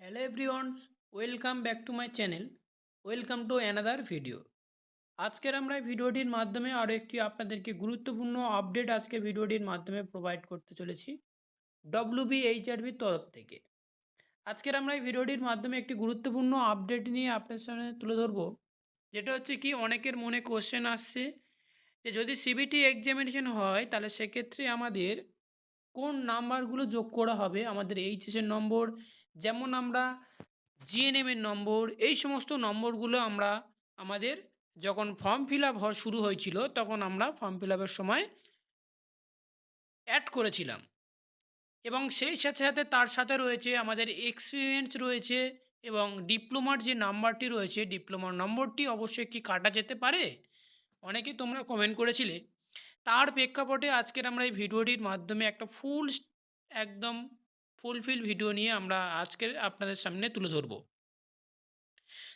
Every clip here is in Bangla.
Hello everyone's welcome back to my channel welcome to another video আজকের আমরা ভিডিওটির মাধ্যমে আরও একটি আপনাদেরকে গুরুত্বপূর্ণ আপডেট আজকের ভিডিওটির মাধ্যমে প্রোভাইড করতে চলেছি ডব্লিউবি এইচআরবির তরফ থেকে। আজকের আমরা এই ভিডিওটির মাধ্যমে একটি গুরুত্বপূর্ণ আপডেট নিয়ে আপনার সামনে তুলে ধরবো। যেটা হচ্ছে কি, অনেকের মনে কোশ্চেন আসছে যে যদি সিবিটি এক্সামিনেশন হয়, তাহলে সেক্ষেত্রে আমাদের কোন নাম্বারগুলো যোগ করা হবে? আমাদের এইচএসের নম্বর যেমন আমরা জিএনএমের নম্বর এই সমস্ত নম্বরগুলো আমরা আমাদের যখন ফর্ম ফিল আপ হওয়া শুরু হয়েছিল, তখন আমরা ফর্ম ফিল আপের সময় অ্যাড করেছিলাম। এবং সেই সাথে সাথে তার সাথে রয়েছে আমাদের এক্সপিরিয়েন্স রয়েছে এবং ডিপ্লোমার যে নাম্বারটি রয়েছে ডিপ্লোমার নম্বরটি অবশ্যই কি কাটা যেতে পারে? অনেকে তোমরা কমেন্ট করেছিলে। তার প্রেক্ষাপটে আজকের আমরা এই ভিডিওটির মাধ্যমে একটা ফুল একদম ফুলফিল ভিডিও নিয়ে আমরা আজকের আপনাদের সামনে তুলে ধরব।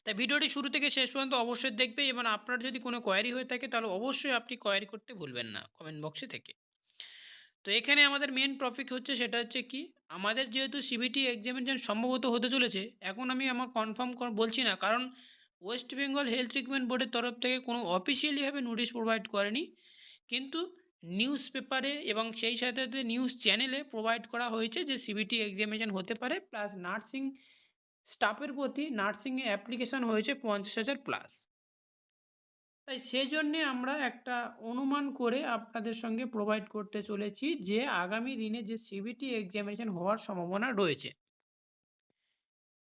তাই ভিডিওটি শুরু থেকে শেষ পর্যন্ত অবশ্যই দেখবে এবং আপনার যদি কোনো কোয়ারি হয়ে থাকে তাহলে অবশ্যই আপনি কোয়ারি করতে ভুলবেন না কমেন্ট বক্সে থেকে। তো এখানে আমাদের মেন টপিক হচ্ছে সেটা হচ্ছে কি? আমাদের যেহেতু সিবিটি এক্সামিনেশন সম্ভবত হতে চলেছে, এখন আমি আমার কনফার্ম বলছি না। কারণ ওয়েস্ট বেঙ্গল হেলথ ট্রিটমেন্ট বোর্ডের তরফ থেকে কোনো অফিসিয়ালিভাবে নোটিশ প্রোভাইড করেনি। কিন্তু নিউজ পেপারে এবং সেই সাথে সাথে নিউজ চ্যানেলে প্রোভাইড করা হয়েছে যে সিবিটি এক্সামিনেশন হতে পারে প্লাস নার্সিং স্টাফের প্রতি নার্সিংয়ে অ্যাপ্লিকেশান হয়েছে পঞ্চাশ হাজার প্লাস তাই সেজন্যে আমরা একটা অনুমান করে আপনাদের সঙ্গে প্রোভাইড করতে চলেছি যে আগামী দিনে যে সিবিটি এক্সামিনেশন হওয়ার সম্ভাবনা রয়েছে।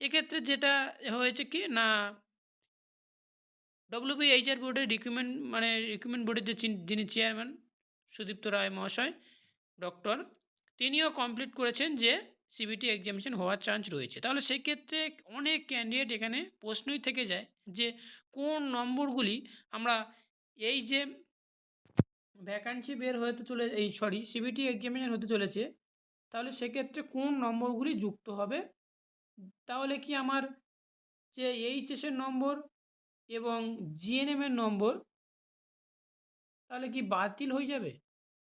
এক্ষেত্রে যেটা হয়েছে কি না ডব্লিউবি এইচআর বোর্ডের রিক্রুটমেন্ট মানে রিক্রুটমেন্ট বোর্ডের যে যিনি চেয়ারম্যান সুদীপ্ত রায় মহাশয় ডক্টর তিনিও কমপ্লিট করেছেন যে সিবিটি এক্সামিনেশন হওয়ার চান্স রয়েছে। তাহলে সেক্ষেত্রে অনেক ক্যান্ডিডেট এখানে প্রশ্নই থেকে যায় যে কোন নম্বরগুলি আমরা এই যে ভ্যাকান্সি বের হতে চলে, এই সরি সিবিটি এক্সামিনেশন হতে চলেছে, তাহলে সেক্ষেত্রে কোন নম্বরগুলি যুক্ত হবে? তাহলে কি আমার যে এইচএসের নম্বর এবং জিএনএমের নম্বর তাহলে কি বাতিল হয়ে যাবে?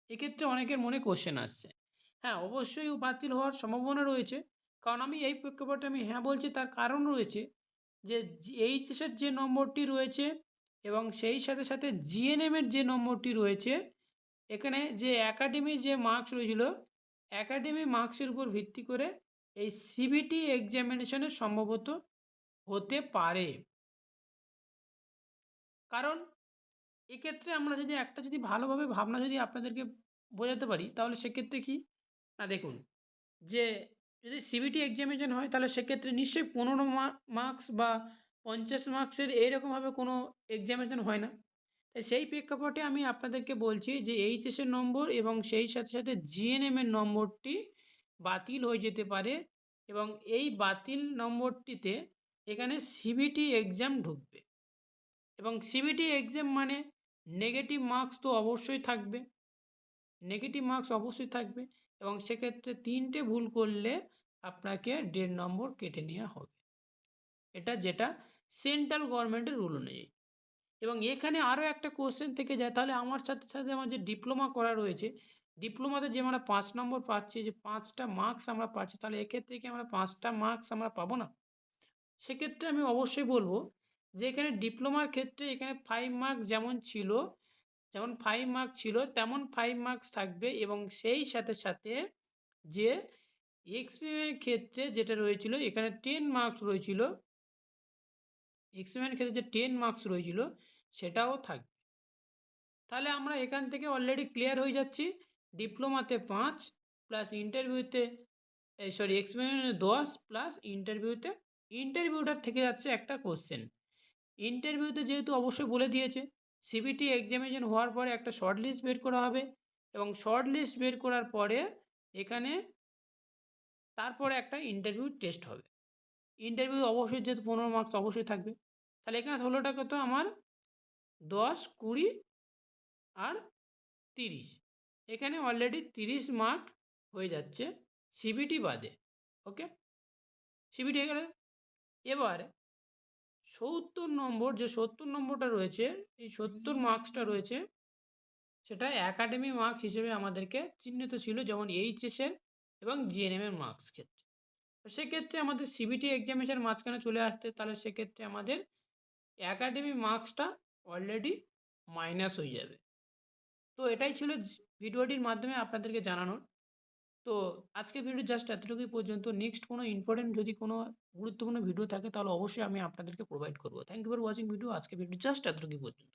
এক্ষেত্রে অনেকের মনে কোশ্চেন আসছে। হ্যাঁ অবশ্যই বাতিল হওয়ার সম্ভাবনা রয়েছে। কারণ আমি এই প্রেক্ষাপটে আমি হ্যাঁ বলছি, তার কারণ রয়েছে যে এইচএসের যে নম্বরটি রয়েছে এবং সেই সাথে সাথে জিএনএমের যে নম্বরটি রয়েছে, এখানে যে একাডেমি যে মার্কস রয়েছিল একাডেমি মার্কসের উপর ভিত্তি করে এই সিবিটি এক্সামিনেশনে সম্ভবত হতে পারে। কারণ এক্ষেত্রে আমরা যদি একটা যদি ভালোভাবে ভাবনা যদি আপনাদেরকে বোঝাতে পারি, তাহলে সেক্ষেত্রে কি? না, দেখুন, যে যদি সিবিটি এক্সামিনেশন হয়, তাহলে সেক্ষেত্রে নিশ্চয়ই পনেরো মার্কস বা পঞ্চাশ মার্কসের এইরকমভাবে কোনো এক্সামিনেশন হয় না। তাই সেই প্রেক্ষাপটে আমি আপনাদেরকে বলছি যে এইচএসের নম্বর এবং সেই সাথে সাথে জিএনএমের নম্বরটি বাতিল হয়ে যেতে পারে এবং এই বাতিল নম্বরটিতে এখানে সিবিটি এক্সাম ঢুকবে। এবং সিবিটি এক্সাম মানে নেগেটিভ মার্কস তো অবশ্যই থাকবে। নেগেটিভ মার্কস অবশ্যই থাকবে এবং সেক্ষেত্রে তিনটে ভুল করলে আপনাকে দেড় নম্বর কেটে নেওয়া হবে। এটা যেটা সেন্ট্রাল গভর্নমেন্টের রুল অনুযায়ী। এবং এখানে আরও একটা কোশ্চেন থেকে যায়, তাহলে আমার সাথে সাথে আমার যে ডিপ্লোমা করা রয়েছে ডিপ্লোমাতে যে আমরা পাঁচ নম্বর পাচ্ছি, যে পাঁচটা মার্কস আমরা পাচ্ছি, তাহলে এক্ষেত্রে কি আমরা পাঁচটা মার্কস আমরা পাবো না? সেক্ষেত্রে আমি অবশ্যই বলব যে এখানে ডিপ্লোমার ক্ষেত্রে এখানে ফাইভ মার্কস যেমন ছিল, যেমন ফাইভ মার্কস ছিল, তেমন ফাইভ মার্কস থাকবে এবং সেই সাথে সাথে যে এক্সপেরিমেন্টের ক্ষেত্রে যেটা রয়েছিল, এখানে টেন মার্কস রয়েছিল এক্সপেরিমেন্ট ক্ষেত্রে যে টেন মার্কস রয়েছিল, সেটাও থাকবে। তাহলে আমরা এখান থেকে অলরেডি ক্লিয়ার হয়ে যাচ্ছি। ডিপ্লোমাতে পাঁচ প্লাস ইন্টারভিউতে সরি এক্সপেরিমেন্টে দশ প্লাস ইন্টারভিউতে ইন্টারভিউটার থেকে যাচ্ছে একটা কোশ্চেন ইন্টারভিউতে যেহেতু অবশ্যই বলে দিয়েছে সিবিটি এক্সামিনেশন হওয়ার পরে একটা শর্ট লিস্ট বের করা হবে এবং শর্ট লিস্ট বের করার পরে এখানে তারপরে একটা ইন্টারভিউ টেস্ট হবে। ইন্টারভিউ অবশ্যই যেহেতু পনেরো মার্কস অবশ্যই থাকবে। তাহলে এখানে হলোটা কত? আমার দশ, কুড়ি আর তিরিশ। এখানে অলরেডি তিরিশ মার্ক হয়ে যাচ্ছে সিবিটি বাদে ওকে সিবিটি হয়ে গেলে। এবার সত্তর নম্বর, যে সত্তর নম্বরটা রয়েছে, এই সত্তর মার্কসটা রয়েছে, সেটা একাডেমি মার্কস হিসেবে আমাদেরকে চিহ্নিত ছিল যেমন এইচএসের এবং জিএনএমের মার্কস ক্ষেত্রে। সেক্ষেত্রে আমাদের সিবিটি এক্সামিনেশন মাঝখানে চলে আসতে, তাহলে সেক্ষেত্রে আমাদের অ্যাকাডেমি মার্কসটা অলরেডি মাইনাস হয়ে যাবে। তো এটাই ছিল ভিডিওটির মাধ্যমে আপনাদেরকে জানানোর। তো আজকে ভিডিও জাস্ট এতটুকুই পর্যন্ত। নেক্সট কোনো ইম্পর্টেন্ট যদি কোনো গুরুত্বপূর্ণ ভিডিও থাকে, তাহলে অবশ্যই আমি আপনাদেরকে প্রোভাইড করব। Thank you for watching video আজকে ভিডিও জাস্ট এতটুকুই পর্যন্ত।